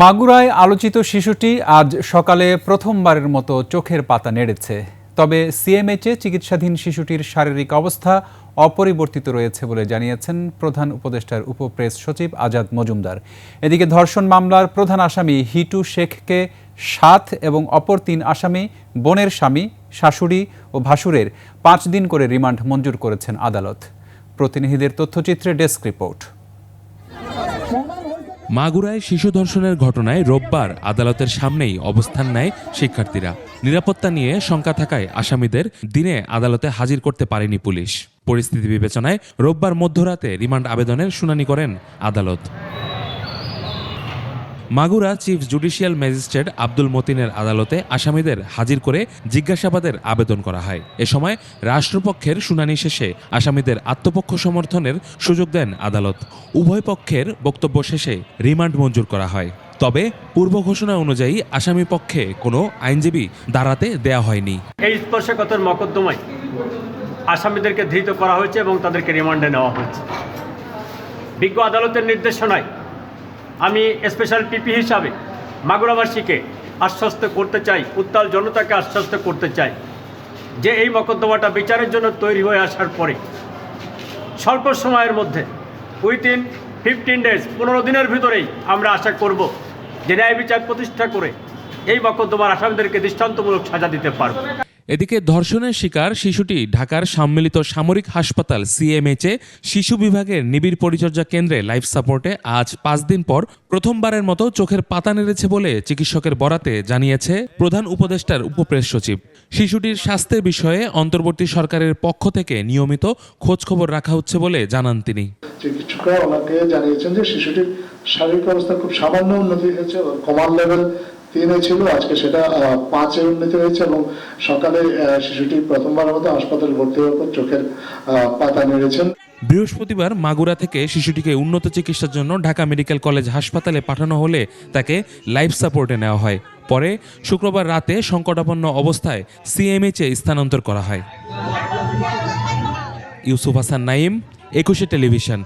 মাগুরায় আলোচিত শিশুটি আজ সকালে প্রথমবারের মতো চোখের পাতা নেড়েছে। তবে সিএমএইচে চিকিৎসাধীন শিশুটির শারীরিক অবস্থা অপরিবর্তিত রয়েছে বলে জানিয়েছেন প্রধান উপদেষ্টার উপপ্রেস সচিব আজাদ মজুমদার। এদিকে ধর্ষণ মামলার প্রধান আসামি হিটু শেখকে সাত এবং অপর তিন আসামি বোনের স্বামী, শাশুড়ি ও ভাসুরের পাঁচ দিন করে রিমান্ড মঞ্জুর করেছেন আদালত। প্রতিনিধিদের তথ্যচিত্রে ডেস্ক রিপোর্ট। মাগুরায় শিশু ধর্ষণের ঘটনায় রোববার আদালতের সামনেই অবস্থান নেয় শিক্ষার্থীরা। নিরাপত্তা নিয়ে শঙ্কা থাকায় আসামিদের দিনে আদালতে হাজির করতে পারেনি পুলিশ। পরিস্থিতি বিবেচনায় রোববার মধ্যরাতে রিমান্ড আবেদনের শুনানি করেন আদালত। Magura chief judicial magistrate Abdul মতিনের আদালতে আসামিদের হাজির করে জিজ্ঞাসাবাদের আবেদন করা হয়। এ সময় রাষ্ট্রপক্ষের শুনানি শেষে আসামিদের আত্মপক্ষ সমর্থনের সুযোগ দেন আদালত। উভয় পক্ষের বক্তব্য শেষে রিমান্ড মঞ্জুর করা হয়। তবে পূর্ব ঘোষণা অনুযায়ী আসামি পক্ষে কোনো আইনজীবী দাঁড়াতে দেয়া হয়নি। এই স্পর্শকাতর মকদ্দমায় আসামিদেরকে ধৃত করা হয়েছে এবং তাদেরকে রিমান্ডে নেওয়া হয়েছে। বিজ্ঞ আদালতের নির্দেশনায় আমি স্পেশাল পিপি হিসাবে মাগুরাবাসীকে আশ্বস্ত করতে চাই, উত্তাল জনতাকে আশ্বস্ত করতে চাই যে এই মকদ্দমাটা বিচারের জন্য তৈরি হয়ে আসার পরে স্বল্প সময়ের মধ্যে উইথিন ফিফটিন ডেজ পনেরো দিনের ভিতরেই আমরা আশা করব যে ন্যায় বিচার প্রতিষ্ঠা করে এই মকদ্দমার আসামিদেরকে দৃষ্টান্তমূলক সাজা দিতে পারব। এদিকে ধর্ষণের শিকার শিশুটি ঢাকার সম্মিলিত সামরিক হাসপাতাল সিএমএইচে শিশু বিভাগের নিবিড় পরিচর্যা কেন্দ্রে লাইফ সাপোর্টে আজ পাঁচ দিন পর প্রথমবারের মতো চোখের পাতা নেড়েছে বলে চিকিৎসকের বরাতে জানিয়েছে প্রধান উপদেষ্টার উপপ্রেস সচিব। শিশুটির স্বাস্থ্যের বিষয়ে অন্তর্বর্তী সরকারের পক্ষ থেকে নিয়মিত খোঁজখবর রাখা হচ্ছে বলে জানান তিনি। চিকিৎসকরা ওনাকে জানিয়েছেন যে শিশুটির শারীরিক অবস্থা খুব সামান্য উন্নতি হয়েছে কমান লেভেল তিনে ছিল আজকে সেটা পাঁচে উন্নতি হয়েছে এবং সকালে শিশুটি প্রথমবার মতো হাসপাতালে ভর্তি হওয়ার পর চোখের পাতা নেড়েছেন। বৃহস্পতিবার মাগুরা থেকে শিশুটিকে উন্নত চিকিৎসার জন্য ঢাকা মেডিকেল কলেজ হাসপাতালে পাঠানো হলে তাকে লাইফ সাপোর্টে নেওয়া হয়। পরে শুক্রবার রাতে সংকটাপন্ন অবস্থায় সিএমএইচে স্থানান্তর করা হয়। ইউসুফ হাসান নাইম একুশে টেলিভিশন।